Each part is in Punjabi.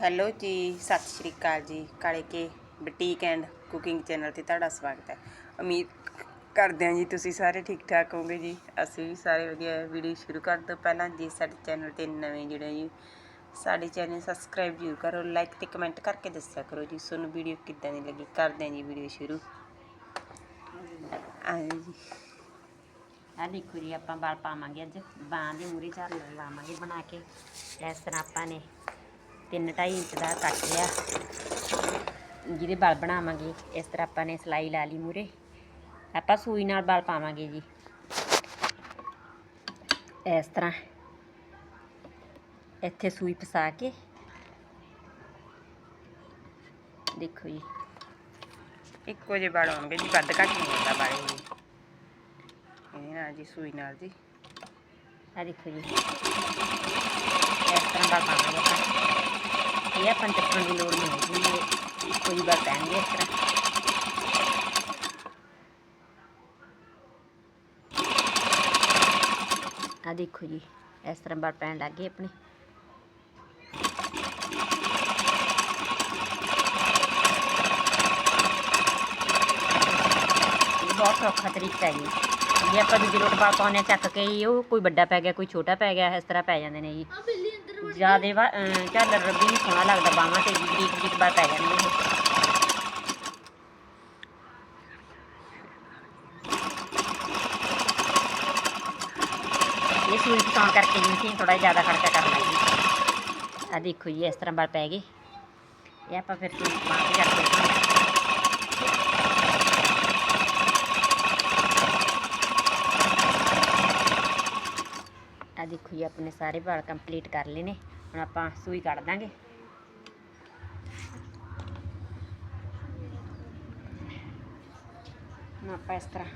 ਹੈਲੋ ਜੀ, ਸਤਿ ਸ਼੍ਰੀ ਅਕਾਲ ਜੀ। ਕਾਲੇ ਕੇ ਬਟੀਕ ਐਂਡ ਕੁਕਿੰਗ ਚੈਨਲ ਤੇ ਤੁਹਾਡਾ ਸਵਾਗਤ ਹੈ। ਉਮੀਦ ਕਰਦੇ ਹਾਂ ਜੀ ਤੁਸੀਂ ਸਾਰੇ ਠੀਕ ਠਾਕ ਹੋਵੋਗੇ ਜੀ। ਅਸੀਂ ਵੀ ਸਾਰੇ ਵਧੀਆ ਵੀਡੀਓ ਸ਼ੁਰੂ ਕਰਨ ਤੋਂ ਪਹਿਲਾਂ ਜੇ, ਸਾਡੇ ਚੈਨਲ ਤੇ ਨਵੇਂ ਜਿਹੜੇ ਜੀ, ਸਾਡੇ ਚੈਨਲ ਸਬਸਕ੍ਰਾਈਬ ਜ਼ਰੂਰ ਕਰੋ, ਲਾਈਕ ਤੇ ਕਮੈਂਟ ਕਰਕੇ ਦੱਸਿਆ ਕਰੋ ਜੀ, ਤੁਹਾਨੂੰ ਵੀਡੀਓ ਕਿੱਦਾਂ ਦੀ ਲੱਗੀ? ਕਰਦੇ ਹਾਂ ਜੀ ਵੀਡੀਓ ਸ਼ੁਰੂ। ਆਏ ਜੀ। ਆ ਦੇਖੋ ਜੀ, ਆਪਾਂ ਬਾਲ ਪਾਵਾਂਗੇ ਅੱਜ। ਬਾਂਹ ਦੇ ਮੂਰੇ ਝਾਲ ਲਾਵਾਂਗੇ ਬਣਾ ਕੇ। ਇਸ ਤਰ੍ਹਾਂ ਆਪਾਂ ਨੇ 3.5 ਇੰਚ ਦਾ ਕੱਟ ਲਿਆ। ਜਿਹਦੇ ਵਾਲ ਬਣਾਵਾਂਗੇ, ਇਸ ਤਰ੍ਹਾਂ ਆਪਾਂ ਨੇ ਸਲਾਈ ਲਾ ਲਈ ਮੂਰੇ ਆਪਾਂ ਸੂਈ ਨਾਲ ਵਾਲ ਪਾਵਾਂਗੇ ਜੀ। ਇਸ ਤਰ੍ਹਾਂ ਇੱਥੇ ਸੂਈ ਫਸਾ ਕੇ। ਦੇਖੋ ਜੀ। ਇੱਕੋ ਜਿਹੇ ਵਾਲ ਹੋਣਗੇ ਜੀ, ਵੱਧ ਘੱਟ ਨਹੀਂ ਹੁੰਦਾ ਵਾਲੇ ਜੀ ਇਹਦੇ ਨਾਲ ਜੀ, ਸੂਈ ਨਾਲ ਜੀ। ਆ ਦੇਖੋ ਜੀ। ਇਸ ਤਰ੍ਹਾਂ ਦਾ ਪਾਵਾਂਗੇ ਆਪਾਂ। ਇਹ ਆਪਾਂ ਚੱਕਣ ਦੀ ਲੋੜ ਨਹੀਂ ਹੈਗੀ ਕੋਈ ਬਾਤ ਪੈਣਗੇ ਇਸ ਤਰ੍ਹਾਂ। ਆ ਦੇਖੋ ਜੀ, ਇਸ ਤਰ੍ਹਾਂ ਬਾਲ ਪੈਣ ਲੱਗ ਗਏ ਆਪਣੇ। ਬਹੁਤ ਸੌਖਾ ਤਰੀਕਾ ਹੈ ਜੀ ਆਪਾਂ ਦੂਜੇ ਲੋਟ ਪਾ ਪਾਉਂਦੇ ਹਾਂ ਚੱਕ ਕੇ ਹੀ ਉਹ ਕੋਈ ਵੱਡਾ ਪੈ ਗਿਆ ਕੋਈ ਛੋਟਾ ਪੈ ਗਿਆ ਇਸ ਤਰ੍ਹਾਂ ਪੈ ਜਾਂਦੇ ਨੇ ਜੀ। ਜਿਆਦੇ ਝਾਲਰ ਰੱਬੀ ਨਹੀਂ ਸੋਹਣਾ ਲੱਗਦਾ ਬਾਹਾਂ ਤੇ ਜੀ ਬਰੀਕ ਬਰੀਕ ਬਾਲ ਪੈ ਜਾਂਦੇ ਨੇ। ਇਹ ਸੂਈ ਪਸਾਉਣ ਕਰਕੇ ਜੀ ਅਸੀਂ ਥੋੜਾ ਜ਼ਿਆਦਾ ਖੜਕਾ ਕਰਨਾ ਜੀ ਆ ਦੇਖੋ ਜੀ ਇਸ ਤਰ੍ਹਾਂ ਬਾਲ ਪੈ ਗਏ। ਇਹ ਆਪਾਂ ਫਿਰ ਸੂਈ ਬਾਂਹ ਤੇ ਕਰਕੇ ਰੱਖਾਂਗੇ। ਆ ਦੇਖੋ ਜੀ ਆਪਣੇ ਸਾਰੇ ਵਾਲ ਕੰਪਲੀਟ ਕਰ ਲਏ ਨੇ। ਹੁਣ ਆਪਾਂ ਸੂਈ ਕੱਢ ਦਾਂਗੇ। ਹੁਣ ਆਪਾਂ ਇਸ ਤਰ੍ਹਾਂ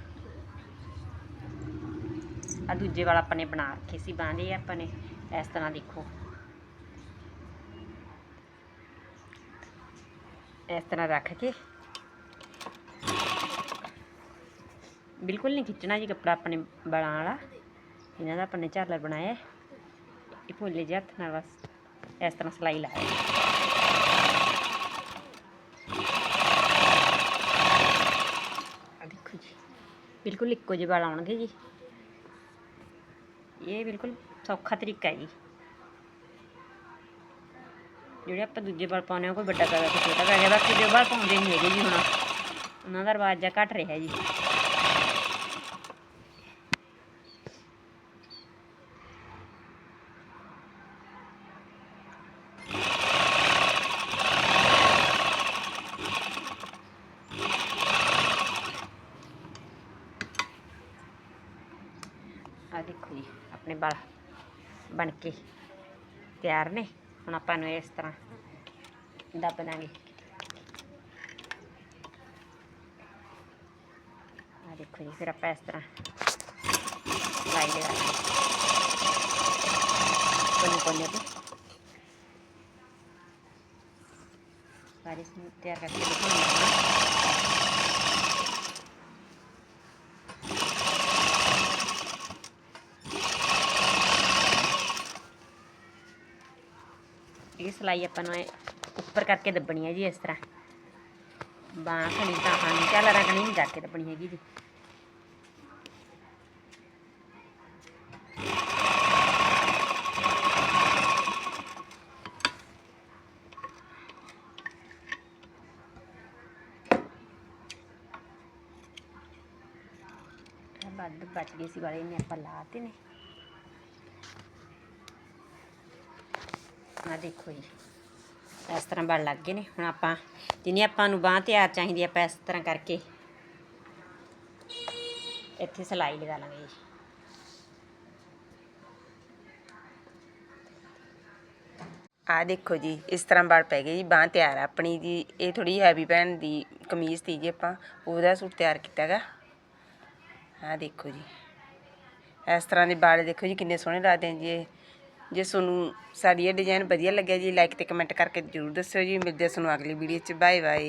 ਆ ਦੂਜੇ ਵਾਲਾ ਆਪਾਂ ਨੇ ਬਣਾ ਰੱਖੇ ਸੀ ਬਾਂਦੇ ਆਪਾਂ ਨੇ। ਇਸ ਤਰ੍ਹਾਂ ਦੇਖੋ। ਇਸ ਤਰ੍ਹਾਂ ਰੱਖ ਕੇ ਬਿਲਕੁਲ ਨਹੀਂ ਖਿੱਚਣਾ ਜੀ ਕੱਪੜਾ ਆਪਣੇ ਬਾਲਾਂ ਵਾਲਾ। ਇਹਨਾਂ ਦਾ ਆਪਾਂ ਨੇ ਝਾਲਰ ਬਣਾਇਆ। ਇਹ ਭੋਲੇ ਜਿਹੇ ਹੱਥ ਨਾਲ ਬਸ ਇਸ ਤਰ੍ਹਾਂ ਸਲਾਈ ਲਾਇਆ ਆ ਦੇਖੋ ਜੀ ਬਿਲਕੁਲ ਇੱਕੋ ਜਿਹੇ ਵਾਲ ਆਉਣਗੇ ਜੀ ਇਹ ਬਿਲਕੁਲ ਸੌਖਾ ਤਰੀਕਾ ਹੈ ਜੀ ਜਿਹੜੇ ਆਪਾਂ ਦੂਜੇ ਵਾਲ ਪਾਉਂਦੇ ਹਾਂ ਕੋਈ ਵੱਡਾ ਕੋਈ ਛੋਟਾ ਪੈ ਗਿਆ ਬਾਕੀ ਦੇ ਵਾਲ ਪਾਉਂਦੇ ਨਹੀਂ ਹੈਗੇ ਜੀ ਹੁਣ ਉਹਨਾਂ ਦਾ ਰਿਵਾਜ ਜਿਹਾ ਘਟ ਰਿਹਾ ਜੀ ਆ ਦੇਖੋ ਜੀ ਆਪਣੇ ਵਾਲ ਬਣ ਕੇ ਤਿਆਰ ਨੇ ਹੁਣ ਆਪਾਂ ਨੂੰ ਇਸ ਤਰ੍ਹਾਂ ਦੱਬ ਦਾਂਗੇ ਆ ਦੇਖੋ ਜੀ ਫਿਰ ਆਪਾਂ ਇਸ ਤਰ੍ਹਾਂ ਲਾਈ ਦੇ ਦਾਂਗੇ ਕੋਨੇ ਕੋਨੇ ਤੇ ਸਾਰੇ ਇਸ ਤਿਆਰ ਕਰਕੇ ਦਿਖਾਉਂਦੇ ਸਲਾਈ ਆਪਾਂ ਨੂੰ ਐਂ ਉੱਪਰ ਕਰਕੇ ਦੱਬਣੀ ਹੈ ਜੀ ਇਸ ਤਰ੍ਹਾਂ। ਬਾਂਹ ਖਣੀ ਤਾਂ ਹਾਂ ਚੱਲ ਰਗਣੀ ਨਹੀਂ ਜਾ ਕੇ ਦੱਬਣੀ ਹੈਗੀ ਜੀ। ਆਹ ਵੱਧ ਬਚ ਗਏ ਸੀ ਵਾਲੇ ਨੇ ਆਪਾਂ ਲਾਤੇ ਨੇ। ਆ ਦੇਖੋ ਜੀ, ਇਸ ਤਰ੍ਹਾਂ ਬਣ ਲੱਗ ਗਏ ਨੇ। ਹੁਣ ਆਪਾਂ ਜਿੰਨੀ ਆਪਾਂ ਨੂੰ ਬਾਂਹ ਤਿਆਰ ਚਾਹੀਦੀ ਆਪਾਂ ਇਸ ਤਰ੍ਹਾਂ ਕਰਕੇ ਇੱਥੇ ਸਲਾਈ ਲਗਾ ਲਾਂਗੇ ਜੀ। ਆ ਦੇਖੋ ਜੀ, ਇਸ ਤਰ੍ਹਾਂ ਵਾਲ ਪੈ ਗਏ ਜੀ, ਬਾਂਹ ਤਿਆਰ ਆ। ਆਪਣੀ ਜੀ, ਇਹ ਥੋੜੀ ਹੈਵੀ ਭੈਣ ਦੀ ਕਮੀਜ਼ ਤੀ ਜੀ ਆਪਾਂ, ਉਹਦਾ ਸੂਟ ਤਿਆਰ ਕੀਤਾ ਹੈਗਾ ਆ ਦੇਖੋ ਜੀ, ਇਸ ਤਰ੍ਹਾਂ ਦੇ ਵਾਲ ਦੇਖੋ ਜੀ, ਕਿੰਨੇ ਸੋਹਣੇ ਲੱਗਦੇ ਨੇ ਜੀ ਇਹ। ਜੇ ਤੁਹਾਨੂੰ ਸਾਡੀ ਇਹ ਡਿਜ਼ਾਇਨ ਵਧੀਆ ਲੱਗਿਆ ਜੀ ਲਾਈਕ ਤੇ ਕਮੈਂਟ ਕਰਕੇ ਜਰੂਰ ਦੱਸਿਓ ਜੀ। ਮਿਲਦੇ ਹਾਂ ਤੁਹਾਨੂੰ ਅਗਲੀ ਵੀਡੀਓ 'ਚ। Bye bye